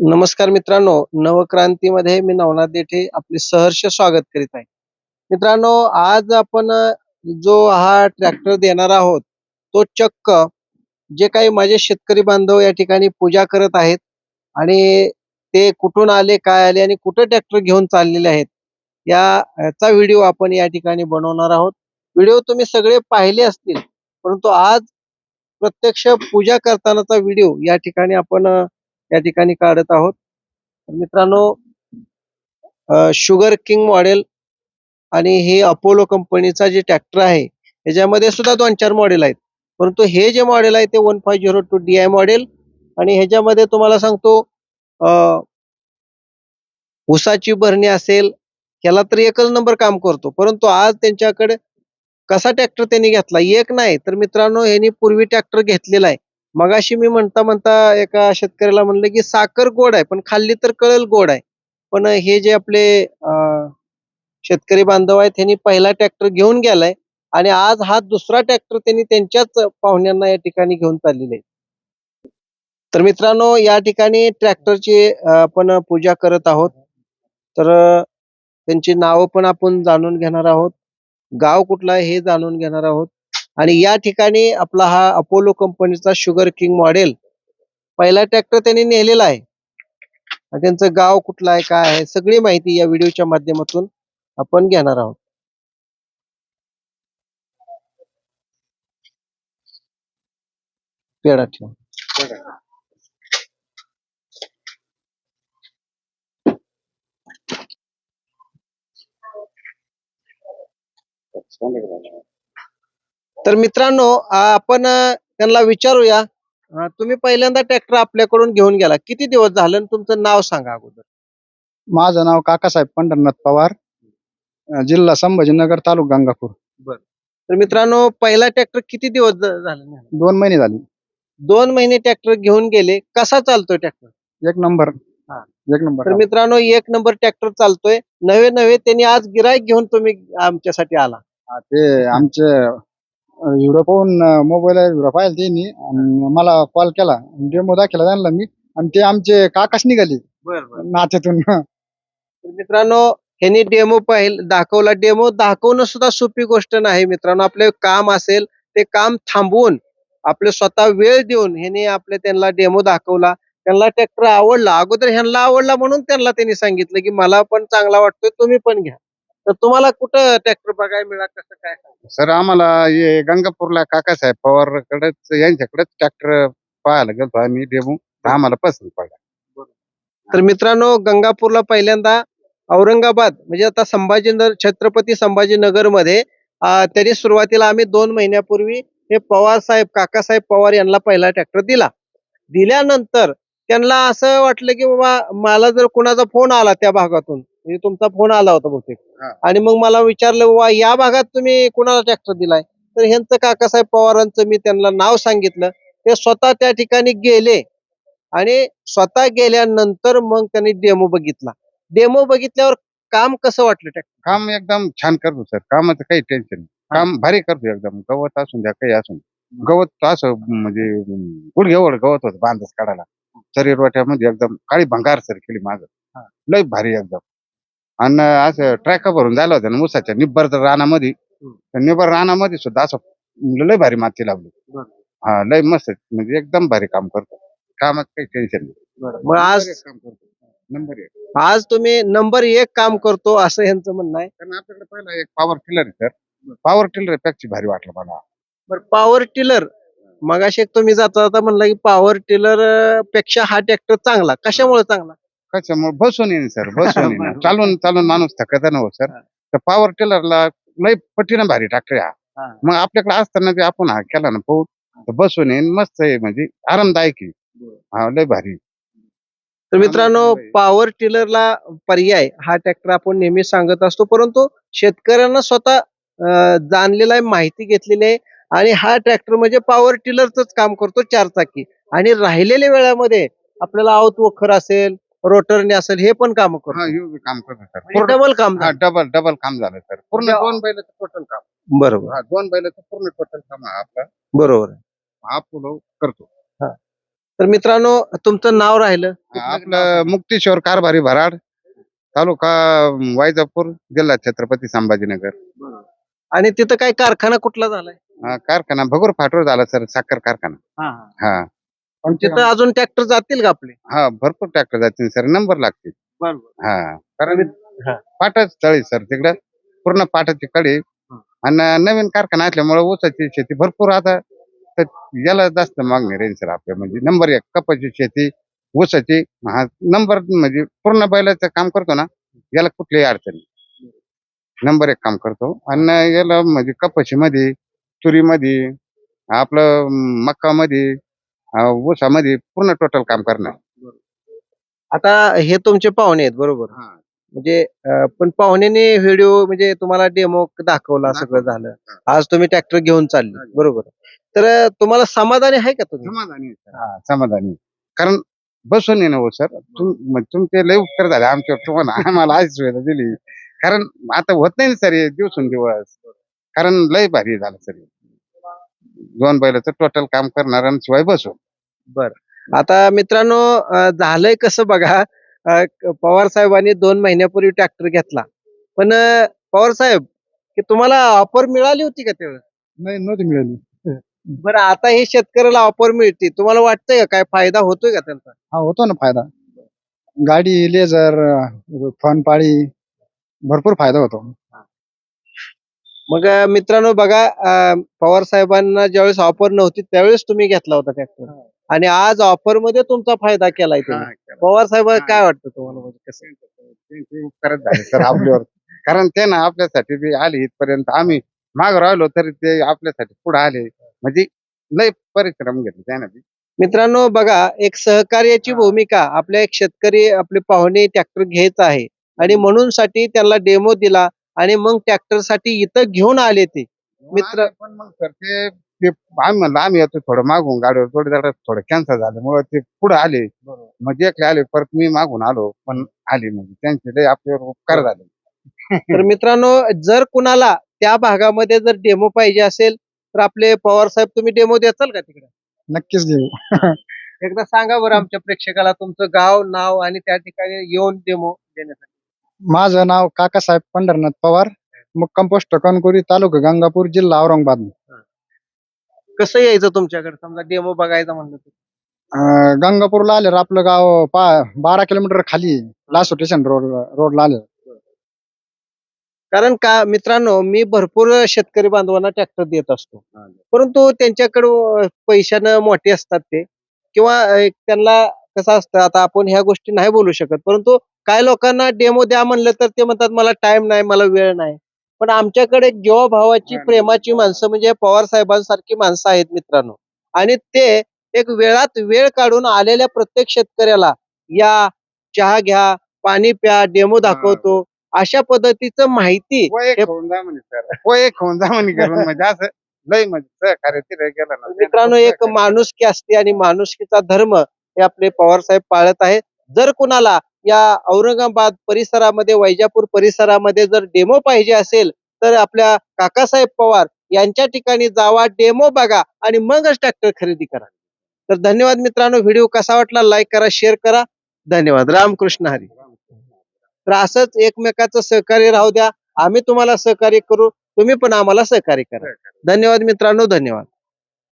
नमस्कार मित्रांनो नवक्रांतीमध्ये मी नवनाथ देठे आपले सहर्ष स्वागत करीत आहे. मित्रांनो आज आपण जो हा ट्रॅक्टर देणार आहोत तो चक्क जे काही माझे शेतकरी बांधव या ठिकाणी पूजा करत आहेत आणि ते कुठून आले काय आले आणि कुठं ट्रॅक्टर घेऊन चाललेले आहेत या याचा व्हिडिओ आपण या ठिकाणी बनवणार आहोत. व्हिडिओ तुम्ही सगळे पाहिले असतील परंतु आज प्रत्यक्ष पूजा करतानाचा व्हिडिओ या ठिकाणी आपण या ठिकाणी काढत आहोत. मित्रांनो शुगर किंग मॉडेल आणि हे अपोलो कंपनीचा जे ट्रॅक्टर आहे ह्याच्यामध्ये सुद्धा दोन चार मॉडेल आहेत. परंतु हे जे मॉडेल आहे ते one five zero two D I model आणि ह्याच्यामध्ये तुम्हाला सांगतो ऊसाची भरणी असेल याला तर एकच नंबर काम करतो. परंतु आज त्यांच्याकडे कसा ट्रॅक्टर त्यांनी घेतला? एक नाही. तर मित्रांनो यांनी पूर्वी ट्रॅक्टर घेतलेला आहे. मगाशी मी म्हणता म्हणता एका शेतकऱ्याला म्हणलं की साखर गोड आहे पण खाल्ली तर कळल गोड आहे. पण हे जे आपले अं, शेतकरी बांधव आहेत त्यांनी पहिला ट्रॅक्टर घेऊन गेलाय आणि आज हा दुसरा ट्रॅक्टर त्यांनी त्यांच्याच पाहुण्यांना या ठिकाणी घेऊन चाललेले तर मित्रांनो या ठिकाणी ट्रॅक्टरची आपण पूजा करत आहोत. तर त्यांची नावं पण आपण जाणून घेणार आहोत. गाव कुठलं आहे हे जाणून घेणार आहोत. आणि या ठिकाणी आपला हा अपोलो कंपनीचा शुगर किंग मॉडेल पहिला ट्रॅक्टर त्यांनी नेलेला आहे. त्यांचं गाव कुठलं आहे काय आहे सगळी माहिती या व्हिडिओच्या माध्यमातून आपण घेणार आहोत. पेढा ठेव. तर मित्रांनो आपण त्यांना विचारूया. तुम्ही पहिल्यांदा ट्रॅक्टर आपल्याकडून घेऊन गेला. किती दिवस झालं आणि तुमचं नाव सांगा अगोदर? माझं नाव काकासाहेब पंढरनाथ पवार. अं, जिल्हा संभाजीनगर तालुका गंगापूर. तर मित्रांनो पहिला ट्रॅक्टर किती दिवस झाले दोन महिने झाले. दोन महिने ट्रॅक्टर घेऊन गेले. कसा चालतोय ट्रॅक्टर एक नंबर. हा. एक नंबर. तर मित्रांनो एक नंबर ट्रॅक्टर चालतोय. नवे नवे त्यांनी आज गिराईक घेऊन तुम्ही आमच्यासाठी आला. हा, ते आमचे व्हिडिओ पाहून मोबाईल व्हिडिओ पाहिला त्यांनी. आणि मला कॉल. केला डेमो दाखवला त्यांना मी. आणि ते आमचे काकाच निघाले. नात्यातून. तर मित्रांनो ह्यांनी डेमो पाहिल दाखवला डेमो दाखवणं सुद्धा सोपी गोष्ट नाही. मित्रांनो आपले काम असेल ते काम थांबवून आपले स्वतः वेळ देऊन ह्यांनी आपले त्यांना डेमो दाखवला. त्यांना ट्रॅक्टर आवडला. अगोदर ह्यांना आवडला म्हणून त्यांना त्यांनी सांगितलं की मला पण चांगला वाटतोय तुम्ही पण घ्या. तर तुम्हाला कुठं ट्रॅक्टर बघायला मिळाला कसं काय सर आम्हाला हे गंगापूरला काकासाहेब पवार कडेच यांच्याकडेच ट्रॅक्टर पाहायला गेलो आम्ही डेमो. आम्हाला पसंत पडला. तर मित्रांनो गंगापूरला पहिल्यांदा औरंगाबाद म्हणजे आता संभाजीनगर छत्रपती संभाजीनगरमध्ये त्यांनी सुरुवातीला आम्ही दोन महिन्यापूर्वी हे पवार साहेब काकासाहेब पवार यांना पहिला ट्रॅक्टर दिला. दिल्यानंतर त्यांना असं वाटलं की बाबा मला जर कुणाचा फोन आला त्या भागातून म्हणजे तुमचा फोन आला होता बहुतेक हा. आणि मग मला विचारलं बाबा या भागात तुम्ही कुणाला ट्रॅक्टर दिलाय? तर ह्यांचं काकासाहेब पवारांचं मी त्यांना नाव सांगितलं. ते स्वतः त्या ठिकाणी गेले आणि स्वतः गेल्यानंतर मग त्यांनी डेमो बघितला. डेमो बघितल्यावर काम कसं वाटलं ट्रॅक्टर काम एकदम छान करतो सर कामाचं काही टेन्शन नाही. काम भारी करतो एकदम. गवत असून द्या काही असून गवत असं म्हणजे गुडघ्यावर गवत होत बांधच काढायला. शरीर वाट्यामध्ये एकदम काळी भंगार सर केली माझं लय भारी एकदम. आणि असं ट्रॅक भरून झालं होतं ना ऊसाच्या निब्बर रानामध्ये. त्या निब्बर रानामध्ये सुद्धा असं लय भारी माती लावली. हा लय मस्त म्हणजे एकदम भारी काम करतो. कामात काही टेन्शन नाही. मग आज काम करतो. नंबर एक. आज तुम्ही नंबर एक काम करतो असं यांचं म्हणणं आहे. कारण आपल्याकडे पहिला एक पॉवर टिलर आहे सर. पॉवर टिलरपेक्षा भारी वाटलं मला. बरं पॉवर टिलर मगाशी एक तुम्ही जाता जाता म्हणला की पॉवर टिलरपेक्षा हा ट्रॅक्टर चांगला. कशामुळे चांगला? कशामुळे? बसून येईन सर बसून येईन. चालून चालून माणूस थकत ना हो सर हा. तर पॉवर टिलरला लय पटीनं भारी ट्रॅक्टर हा. हा. मग आपल्याकडे असताना ते आपण हा केला ना पाहू तर बसून येईन मस्त आहे म्हणजे आरामदायक आहे. हा लय भारी. तर मित्रांनो पॉवर टिलरला पर्याय हा ट्रॅक्टर आपण नेहमी सांगत असतो. परंतु शेतकऱ्यांना स्वतः अं, जाणलेला आहे माहिती घेतलेली आहे. आणि हा ट्रॅक्टर म्हणजे पॉवर टिलरच काम करतो चार चाकी आणि राहिलेल्या वेळामध्ये आपल्याला आवत वखर असेल रोटरने असेल हे पण काम करतो. काम करतो सर पूर्ण डबल काम हा डबल डबल काम झालं सर पूर्ण दोन बैलाचं टोटल काम. बरोबर. हा दोन बैलाचं पूर्ण टोटल काम हा आपला बरोबर. हा पुढं करतो तर मित्रांनो तुमचं नाव राहिलं? आपलं मुक्तेश्वर कारभारी भराड तालुका अं, वैजापूर जिल्हा छत्रपती संभाजीनगर. आणि तिथं काय कारखाना कुठला झालाय? हा, कारखाना भगूर फाटवर झाला सर साखर कारखाना. हा पण तिथं अजून ट्रॅक्टर जातील का आपले? हा भरपूर ट्रॅक्टर जातील सर नंबर लागतील. हा कारण हा. पाटाच तळी सर तिकडं पूर्ण पाटाची कडे. आणि नवीन कारखाना असल्यामुळे ऊसाची शेती भरपूर आता. तर याला जास्त मागणी राहील सर आपल्या म्हणजे नंबर एक कपाची शेती ऊसाची हा नंबर म्हणजे पूर्ण बैलाचं काम करतो ना याला कुठलीही अडचण नाही. नंबर एक काम करतो. आणि याला म्हणजे कपाशीमध्ये तुरीमध्ये आपलं मक्कामध्ये ऊसामध्ये पूर्ण टोटल काम करणार. आता हे तुमचे पाहुणे आहेत बरोबर. म्हणजे अं, पण पाहुण्याने व्हिडिओ म्हणजे तुम्हाला डेमो दाखवला सगळं झालं. आज तुम्ही ट्रॅक्टर घेऊन चालले बरोबर. तर अं, तुम्हाला समाधानी आहे का तुम्ही? समाधानी आहे. हा समाधानी कारण बसून येणं हो सर? तुम म्हणजे तुमचे लय उपकार झाले. आमच्यावर तुम्हाला आम्हाला आज सुविधा दिली. कारण आता होत नाही ना सर हे दिवसून कारण लय भारी झालं सर. दोन बैलाचं टोटल काम करणार आणि शिवाय बसून. आता मित्रांनो अं, झालंय कसं बघा अं, क- पवार साहेबांनी दोन महिन्यापूर्वी ट्रॅक्टर घेतला. पण अं, पवार साहेब की तुम्हाला ऑफर मिळाली होती का तेव्हा? नाही नव्हती मिळाली. बरं आता हे शेतकऱ्याला ऑफर मिळते. तुम्हाला वाटतंय का काय फायदा होतोय का त्यांचा? हा होतो ना फायदा. गाडी लेझर फन पाळी भरपूर फायदा होतो. मग अं, मित्रांनो बघा अं, पवार साहेबांना ज्यावेळेस ऑफर नव्हती त्यावेळेस तुम्ही घेतला होता ट्रॅक्टर आणि आज ऑफरमध्ये तुमचा फायदा केलाय तुम्ही. पवार साहेब हा. काय वाटतं तुम्हाला? म्हणजे कसं? त्यांचे उपकारच झाले सर आपल्यावर. कारण ते ना आपल्यासाठी बी आले इथपर्यंत. आम्ही माग राहिलो तरी ते आपल्यासाठी पुढे आले. म्हणजे लय परिश्रम घेतले त्यानं बी. मित्रांनो बघा एक सहकार्याची हा. भूमिका आपल्या एक शेतकरी आपले पाहुणे ट्रॅक्टर घ्यायचा आहे. आणि म्हणून साठी त्यांना डेमो दिला आणि मग ट्रॅक्टरसाठी इथं घेऊन आले ते. मित्र- पण मग सर ते ते आम्ही म्हणलं आम्ही येतो थोडं मागून गाडीवर थोडं जरा थोडं कॅन्सल झाल्यामुळे ते पुढे आले. म्हणजे एकले आले परत मी मागून आलो पण आले म्हणजे त्यांचे लय आपल्यावर उपकार झाले. तर मित्रांनो जर कुणाला त्या भागामध्ये जर डेमो पाहिजे असेल तर आपले पवार साहेब तुम्ही डेमो देताल का तिकडे? नक्कीच देऊ. एकदा सांगा बरं आमच्या प्रेक्षकाला तुमचं गाव नाव आणि त्या ठिकाणी येऊन डेमो देण्यासाठी. माझं नाव काकासाहेब पंढरनाथ पवार मुक्काम पोस्ट कणकुरी तालुका गंगापूर जिल्हा औरंगाबाद. कसं यायचं तुमच्याकडे? समजा डेमो बघायचं म्हणलं तर. अं, गंगापूरला आले आपलं गाव पा बारा किलोमीटर खाली लासो स्टेशन रोड रोडला आले कारण का मित्रांनो मी भरपूर शेतकरी बांधवांना ट्रॅक्टर देत असतो. परंतु त्यांच्याकडे पैशानं मोठे असतात ते. किंवा त्यांना कसं असतं आता आपण ह्या गोष्टी नाही बोलू शकत. परंतु काय लोकांना डेमो द्या म्हणलं तर ते म्हणतात मला टाइम नाही मला वेळ नाही. पण आमच्याकडे एक जीवा भावाची प्रेमाची माणसं म्हणजे पवार साहेबांसारखी माणसं आहेत मित्रांनो. आणि ते एक वेळात वेळ काढून आलेल्या प्रत्येक शेतकऱ्याला या चहा घ्या पाणी प्या डेमो दाखवतो. अशा पद्धतीचं माहिती वय एक होऊन जा म्हणे सर. वय एक होऊन जा म्हणे करून म्हणजे असं लय म्हणजे सहकार्य तिथे गेलं ना. मित्रांनो एक माणुसकी असते आणि माणुसकीचा धर्म हे आपले पवार साहेब पाळत आहे जर कुणाला या औरंगाबाद परिसरामध्ये वैजापूर परिसरामध्ये जर डेमो पाहिजे असेल तर आपल्या काकासाहेब पवार यांच्या ठिकाणी जावा डेमो बघा आणि मगच ट्रॅक्टर खरेदी करा. तर धन्यवाद मित्रांनो व्हिडिओ कसा वाटला लाईक करा शेअर करा. धन्यवाद. रामकृष्ण हरी. तर असंच एकमेकाचं सहकार्य राहू द्या. आम्ही तुम्हाला सहकार्य करू तुम्ही पण आम्हाला सहकार्य करा. धन्यवाद मित्रांनो धन्यवाद.